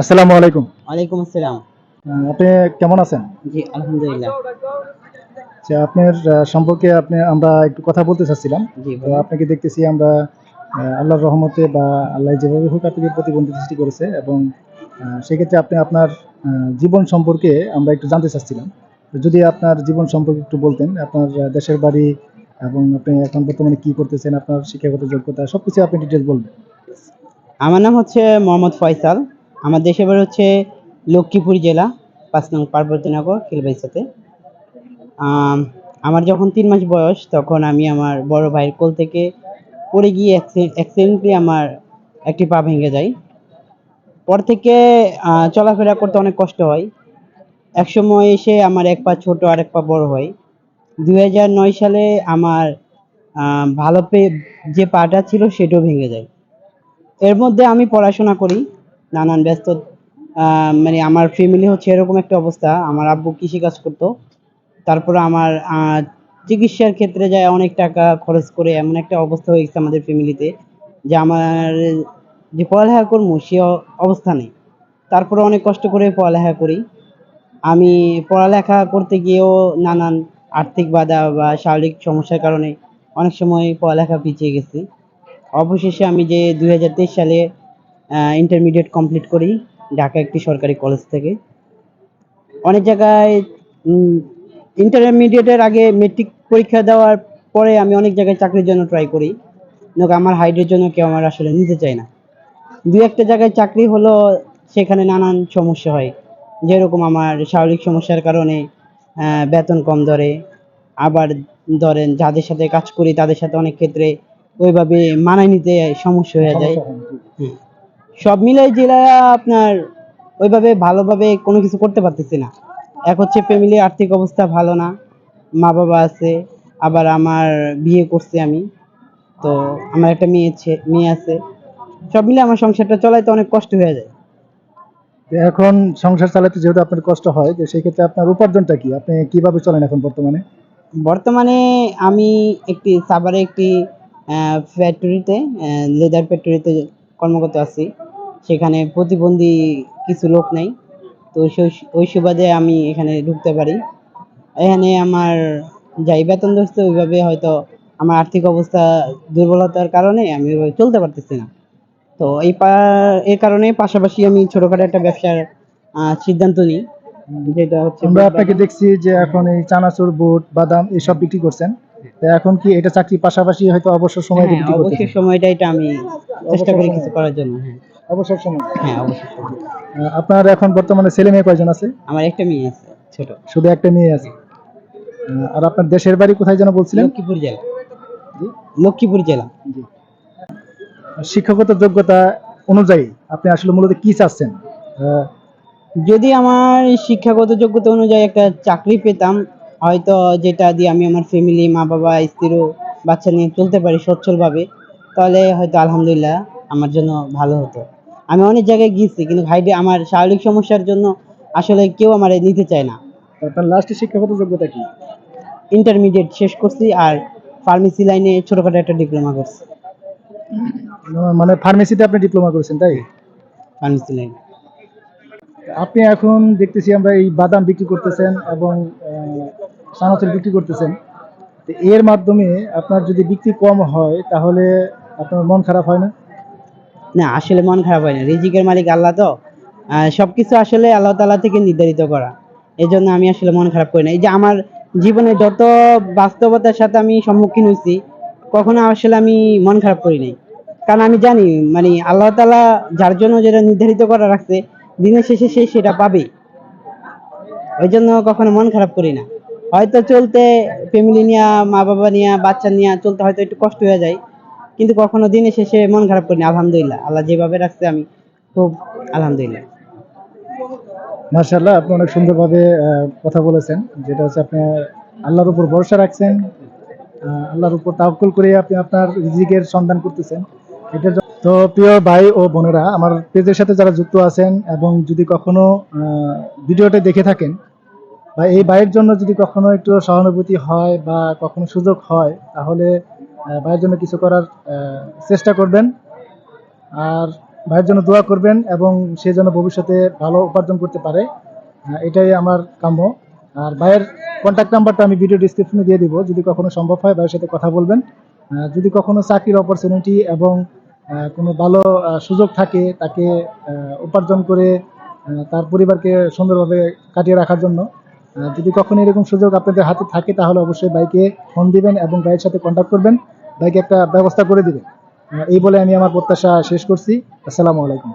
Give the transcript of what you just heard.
আসসালামু আলাইকুম। ওয়ালাইকুম আসসালাম। আপনি কেমন আছেন? জি আলহামদুলিল্লাহ। আচ্ছা, আপনার সম্পর্কে আপনি আমরা একটু কথা বলতে চাচ্ছিলাম। তো আপনাকে দেখতেছি আমরা আল্লাহর রহমতে বা আল্লাহ যেভাবে হোক আপনাকে প্রতিবন্ধী সৃষ্টি করেছে এবং সেক্ষেত্রে আপনি আপনার জীবন সম্পর্কে আমরা একটু জানতে চাচ্ছিলাম। যদি আপনার জীবন সম্পর্কে একটু বলতেন আপনার দেশের বাড়ি এবং আপনি এখন বর্তমানে কি করতেছেন আপনার শিক্ষাগত যোগ্যতা সবকিছু আপনি ডিটেলস বলবেন। আমার নাম হচ্ছে মোহাম্মদ ফয়সাল। আমার দেশের বাড়ি হচ্ছে লক্ষ্মীপুর জেলা পাঁচ নং পার্বতীনগর খিলবাইসাতে আম, আমার যখন তিন মাস বয়স তখন আমি আমার বড় ভাইয়ের কোল থেকে পড়ে গিয়ে অ্যাক্সিডেন্টলি আমার একটি পা ভেঙে যায়। পর থেকে চলাফেরা করতে অনেক কষ্ট হয়। এক সময় এসে আমার এক পা ছোট আর এক পা বড় হয়। দুই নয় সালে আমার ভালো পে যে পাটা ছিল সেটাও ভেঙে যায়। এর মধ্যে আমি পড়াশোনা করি। নানান ব্যস্ত মানে আমার ফ্যামিলি হচ্ছে এরকম একটা অবস্থা। আমার আব্বু কৃষিকাজ করতো। তারপরে আমার চিকিৎসার ক্ষেত্রে যায় অনেক টাকা খরচ করে এমন একটা অবস্থা হয়ে গেছে আমাদের ফ্যামিলিতে যে আমার যে পড়ালেখা করব সে অবস্থা নেই। তারপরে অনেক কষ্ট করে পড়ালেখা করি। আমি পড়ালেখা করতে গিয়েও নানান আর্থিক বাধা বা শারীরিক সমস্যার কারণে অনেক সময় পড়ালেখা পিছিয়ে গেছি। অবশেষে আমি যে দুই হাজার তেইশ সালে ইন্টারমিডিয়েট কমপ্লিট করি, ঢাকা একটি সরকারি কলেজ থেকে। অনেক জায়গায় ইন্টারমিডিয়েটের আগে মেট্রিক পরীক্ষা দেওয়ার পরে আমি অনেক জায়গায় চাকরির জন্য ট্রাই করি। কিন্তু আমার হাইটের জন্য কেউ আমার আসলে নিতে চায় না। দু একটা জায়গায় চাকরি হলো, সেখানে নানান সমস্যা হয়। যেরকম আমার শারীরিক সমস্যার কারণে বেতন কম ধরে। আবার ধরেন, যাদের সাথে কাজ করি, তাদের সাথে অনেক ক্ষেত্রে ওইভাবে মানায় নিতে সমস্যা হয়ে যায়। সব মিলাই জেলা আপনার ওইভাবে ভালোভাবে কোনো কিছু করতে পারতেছি না। এক হচ্ছে ফ্যামিলির আর্থিক অবস্থা ভালো না মা বাবা আছে আবার আমার বিয়ে করছি আমি তো আমার একটা মেয়ে মেয়ে আছে। সব মিলে আমার সংসারটা চলাইতে অনেক কষ্ট হয়ে যায়। এখন সংসার চালাতে যেহেতু আপনার কষ্ট হয় যে সেই ক্ষেত্রে আপনার উপার্জনটা কি? আপনি কীভাবে চলেন এখন বর্তমানে? বর্তমানে আমি একটি সাভারে একটি ফ্যাক্টরিতে লেদার ফ্যাক্টরিতে কর্মরত আছি। সেখানে প্রতিবন্ধী কিছু লোক নেই। তো ওই সুবাদে আমি এখানে ঢুকতে পারি। এখানে আমার যাই বেতন ধরছে ওইভাবে হয়তো আমার আর্থিক অবস্থা দুর্বলতার কারণে আমি ওইভাবে চলতে পারতেছি না। তো এই এই কারণে পাশাপাশি আমি ছোটখাটো একটা ব্যবসার সিদ্ধান্ত নিই। যেটা হচ্ছে আমরা আপনাকে দেখছি যে এখন এই চানাচুর বুট বাদাম এসব বিক্রি করছেন। এখন কি এটা চাকরির পাশাপাশি হয়তো অবসর সময় হ্যাঁ, অবসর সময়টা এটা আমি চেষ্টা করি কিছু করার জন্য হ্যাঁ। অবসর সময়। হ্যাঁ অবসর সময়। আপনার এখন বর্তমানে ছেলে মেয়ে কয়জন আছে? আমার একটা মেয়ে আছে ছোট। শুধু একটা মেয়ে আছে। আর আপনার দেশের বাড়ি কোথায় যেন বলছিলেন? লক্ষ্মীপুর জেলা। লক্ষ্মীপুর জেলা। শিক্ষাগত যোগ্যতা অনুযায়ী আপনি আসলে মূলত কি চাচ্ছেন? যদি আমার শিক্ষাগত যোগ্যতা অনুযায়ী একটা চাকরি পেতাম হয়তো যেটা দিয়ে আমি আমার ফ্যামিলি মা বাবা স্ত্রী বাচ্চা নিয়ে চলতে পারি সচ্ছলভাবে তাহলে হয়তো আলহামদুলিল্লাহ আমার জন্য ভালো হতো। আমি অনেক জায়গায় গিয়েছি কিন্তু হাইডে আমার শারীরিক সমস্যার জন্য আসলে কেউ আমার নিতে চায় না। আপনার লাস্টে শিক্ষাগত যোগ্যতা কি? ইন্টারমিডিয়েট শেষ করছি আর ফার্মেসি লাইনে ছোটখাটো একটা ডিপ্লোমা করছি। মানে ফার্মেসিতে আপনি ডিপ্লোমা করেছেন তাই? ফার্মেসি লাইনে আপনি এখন দেখতেছি আমরা এই বাদাম বিক্রি করতেছেন এবং চানাচুর বিক্রি করতেছেন। তো এর মাধ্যমে আপনার যদি বিক্রি কম হয় তাহলে আপনার মন খারাপ হয় না? না আসলে মন খারাপ হয় না। রিজিকের মালিক আল্লাহ তো। আহ, সবকিছু আসলে আল্লাহ তাআলা থেকে নির্ধারিত করা। এই জন্য আমি আসলে মন খারাপ করি না। এই যে আমার জীবনে যত বাস্তবতার সাথে আমি সম্মুখীন হয়েছি কখনো আসলে আমি মন খারাপ করি নাই। কারণ আমি জানি মানে আল্লাহ তালা যার জন্য যেটা নির্ধারিত করা রাখছে দিনের শেষে সে সেটা পাবে। ওই জন্য কখনো মন খারাপ করি না। হয়তো চলতে ফ্যামিলি নিয়ে মা বাবা নিয়ে বাচ্চা নিয়ে চলতে হয়তো একটু কষ্ট হয়ে যায়। কিন্তু কখনো দিনের শেষে মন খারাপ করিনি, আলহামদুলিল্লাহ। আল্লাহ যেভাবে রাখছে, আমি খুব আলহামদুলিল্লাহ। মার্শাল্লাহ আপনি অনেক সুন্দরভাবে কথা বলেছেন। যেটা হচ্ছে আপনি আল্লাহর উপর ভরসা রাখছেন আল্লাহর উপর তাওকুল করে আপনি আপনার রিজিকের সন্ধান করতেছেন। জন্য- তো প্রিয় ভাই ও বোনেরা, আমার পেজের সাথে যারা যুক্ত আছেন এবং যদি কখনো ভিডিওটা দেখে থাকেন, বা এই ভাইয়ের জন্য যদি কখনো একটু সহানুভূতি হয় বা কখনো সুযোগ হয়, তাহলে ভাইয়ের জন্য কিছু করার চেষ্টা করবেন। আর ভাইয়ের জন্য দোয়া করবেন এবং সে যেন ভবিষ্যতে ভালো উপার্জন করতে পারে। এটাই আমার কাম্য। আর ভাইয়ের কন্ট্যাক্ট নাম্বারটা আমি ভিডিও ডিসক্রিপশনে দিয়ে দিব, যদি কখনো সম্ভব হয় ভাইয়ের সাথে কথা বলবেন। যদি কখনো চাকরির অপরচুনিটি এবং কোনো ভালো সুযোগ থাকে তাকে উপার্জন করে তার পরিবারকে সুন্দরভাবে কাটিয়ে রাখার জন্য। যদি কখনো এরকম সুযোগ আপনাদের হাতে থাকে তাহলে অবশ্যই বাইকে ফোন দিবেন এবং ভাইয়ের সাথে কন্ট্যাক্ট করবেন। বাইকে একটা ব্যবস্থা করে দিবে এই বলে আমি আমার প্রত্যাশা শেষ করছি। আসসালামু আলাইকুম।